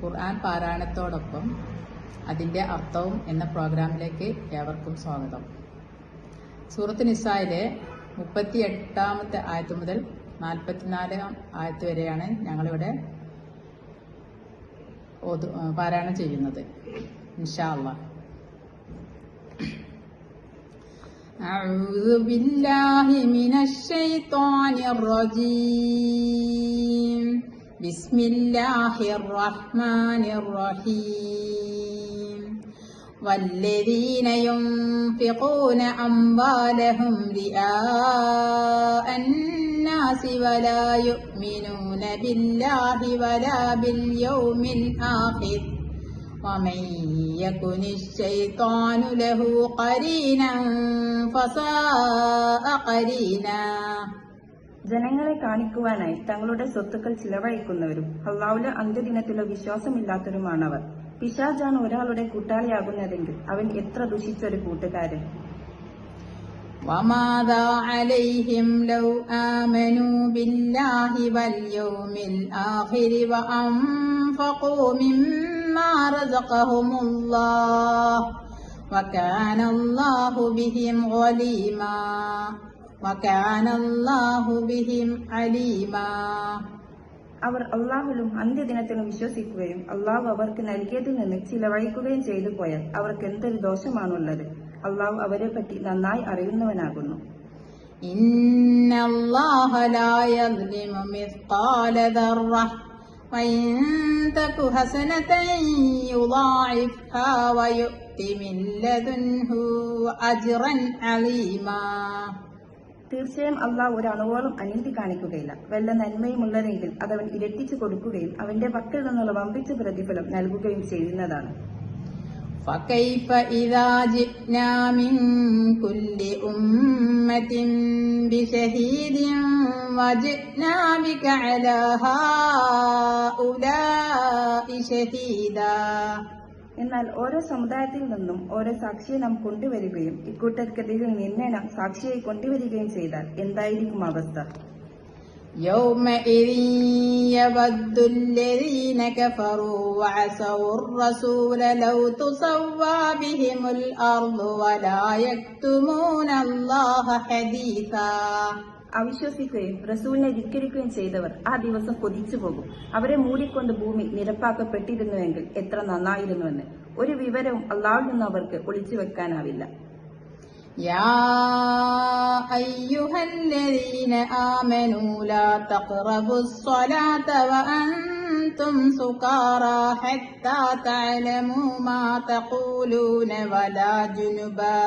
ഖുർആൻ പാരായണത്തോടൊപ്പം അതിൻ്റെ അർത്ഥവും എന്ന പ്രോഗ്രാമിലേക്ക് ഏവർക്കും സ്വാഗതം സൂറത്ത് നിസായിലെ മുപ്പത്തി എട്ടാമത്തെ ആയത്ത് മുതൽ നാൽപ്പത്തിനാലാം ആയത്ത് വരെയാണ് ഞങ്ങളിവിടെ ഓതു- പാരായണം ചെയ്യുന്നത് ഇൻഷാ അള്ളാഹ് أعوذ بالله من الشيطان الرجيم بسم الله الرحمن الرحيم. والذين ينفقون أموالهم رئاء الناس ولا يؤمنون بالله ولا باليوم الآخر. ومن يكن الشيطان له قرينا فساء قرينا. ജനങ്ങളെ കാണിക്കുവാനായി തങ്ങളുടെ സ്വത്തുക്കൾ ചിലവഴിക്കുന്നവരും അള്ളാഹുലെ അന്ത്യദിനത്തിലോ വിശ്വാസമില്ലാത്തവരുമാണവർ പിശാജാണ് ഒരാളുടെ കൂട്ടാളിയാകുന്നതെങ്കിൽ അവൻ എത്ര ദുഷിച്ചൊരു കൂട്ടുകാരൻ وماذا عليهم لو آمنوا بالله واليوم الآخر وأنفقوا مما رزقهم الله وكان الله بهم عليما അവർ അള്ളാഹുലും അന്ത്യദിനത്തിലും വിശ്വസിക്കുകയും അള്ളാഹു അവർക്ക് നൽകിയതിൽ നിന്ന് ചിലവഴിക്കുകയും ചെയ്തു പോയാൽ അവർക്ക് എന്തൊരു ദോഷമാണുള്ളത്? അള്ളാഹു അവരെ പറ്റി നന്നായി അറിയുന്നവനാകുന്നു. അജിറൻ അലീമാ. തീർച്ചയായും അള്ളാഹു ഒരു അണുവോളം അനീതി കാണിക്കുകയില്ല വല്ല നന്മയുമുള്ളതെങ്കിൽ അതവൻ ഇരട്ടിച്ചു കൊടുക്കുകയും അവന്റെ പക്കൽ നിന്നുള്ള വമ്പിച്ച പ്രതിഫലം നൽകുകയും ചെയ്യുന്നതാണ് فكيف إذا جئنا من كل أمة بشهيد وجئنا بك على هؤلاء شهيدا എന്നാൽ ഓരോ സമുദായത്തിൽ നിന്നും ഓരോ സാക്ഷിയെ നാം കൊണ്ടുവരികയും ഇക്കൂട്ടർക്കെതിരെ നിന്നെ നാം സാക്ഷിയായി കൊണ്ടുവരികയും ചെയ്താൽ എന്തായിരിക്കും അവസ്ഥ يومئذ يود الذين كفروا وعصوا الرسول لو تسوى بهم الأرض ولا يكتمون الله حديثا അവിശ്വസിക്കുകയും റസൂലിനെ ധിക്കരിക്കുകയും ചെയ്തവർ ആ ദിവസം കൊതിച്ചു പോകും അവരെ മൂടിക്കൊണ്ട് ഭൂമി നിരപ്പാക്കപ്പെട്ടിരുന്നുവെങ്കിൽ എത്ര നന്നായിരുന്നുവെന്ന് ഒരു വിവരവും അള്ളാഹുൽ നിന്ന് അവർക്ക് ഒളിച്ചു വെക്കാനാവില്ല يا أيها الذين آمنوا لا تقربوا الصلاة وأنتم سكارى حتى تعلموا ما تقولون ولا جنبا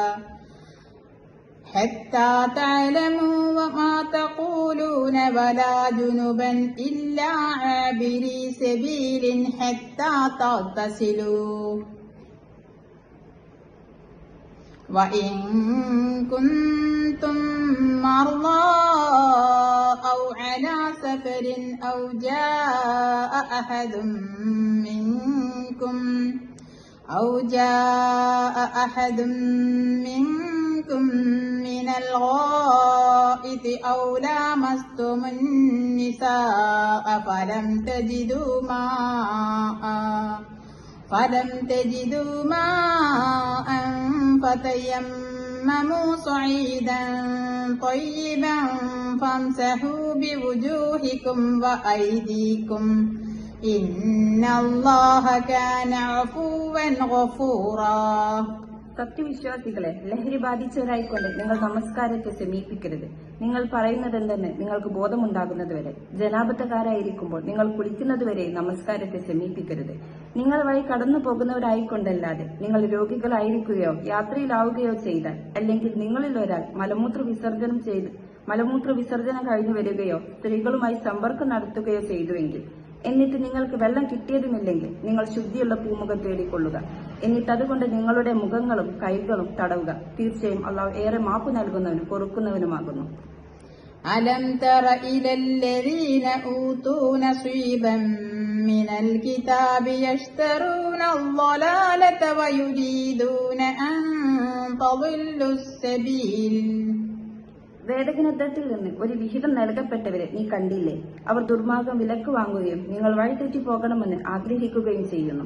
حتى تعلموا وما تقولون ولا جنبا إلا عابري سبيل حتى تغتسلوا. وإن كنتم مرضى أو على سفر أو جاء أحد منكم أو جاء أحد منكم من الغائط أو لامستم النساء فلم تجدوا ماء. فلم تجدوا ماء فتيمموا صعيدا طيبا فامسحوا بوجوهكم وأيديكم. إن الله كان عفوا غفورا. സത്യവിശ്വാസികളെ ലഹരി ബാധിച്ചവരായിക്കൊണ്ട് നിങ്ങൾ നമസ്കാരത്തെ സമീപിക്കരുത്. നിങ്ങൾ പറയുന്നത് പറയുന്നതെന്തെന്ന് നിങ്ങൾക്ക് ബോധമുണ്ടാകുന്നതുവരെ ജനാബത്തക്കാരായിരിക്കുമ്പോൾ നിങ്ങൾ കുളിക്കുന്നതുവരെ നമസ്കാരത്തെ സമീപിക്കരുത്. നിങ്ങൾ വഴി കടന്നു പോകുന്നവരായിക്കൊണ്ടല്ലാതെ നിങ്ങൾ രോഗികളായിരിക്കുകയോ യാത്രയിലാവുകയോ ചെയ്താൽ അല്ലെങ്കിൽ നിങ്ങളിൽ ഒരാൾ മലമൂത്ര വിസർജനം ചെയ്ത് മലമൂത്ര വിസർജനം കഴിഞ്ഞു വരികയോ സ്ത്രീകളുമായി സമ്പർക്കം നടത്തുകയോ ചെയ്തുവെങ്കിൽ എന്നിട്ട് നിങ്ങൾക്ക് വെള്ളം കിട്ടിയതുമില്ലെങ്കിൽ നിങ്ങൾ ശുദ്ധിയുള്ള പൂമുഖം തേടിക്കൊള്ളുക. എന്നിട്ട് അതുകൊണ്ട് നിങ്ങളുടെ മുഖങ്ങളും കൈകളും തടവുക തീർച്ചയായും അള്ളാഹു ഏറെ മാപ്പ് നൽകുന്നവനും പൊറുക്കുന്നവനുമാകുന്നു ألم تر إلى الذين أوتوا نصيبا من الكتاب يشترون الضلالة ويريدون أن تضلوا السبيل വേദഗ്രന്ഥത്തിൽ നിന്ന് ഒരു വിഹിതം നൽകപ്പെട്ടവരെ നീ കണ്ടില്ലേ അവർ ദുർമാർഗം വിലക്ക് വാങ്ങുകയും നിങ്ങൾ വഴിതെറ്റി പോകണമെന്ന് ആഗ്രഹിക്കുകയും ചെയ്യുന്നു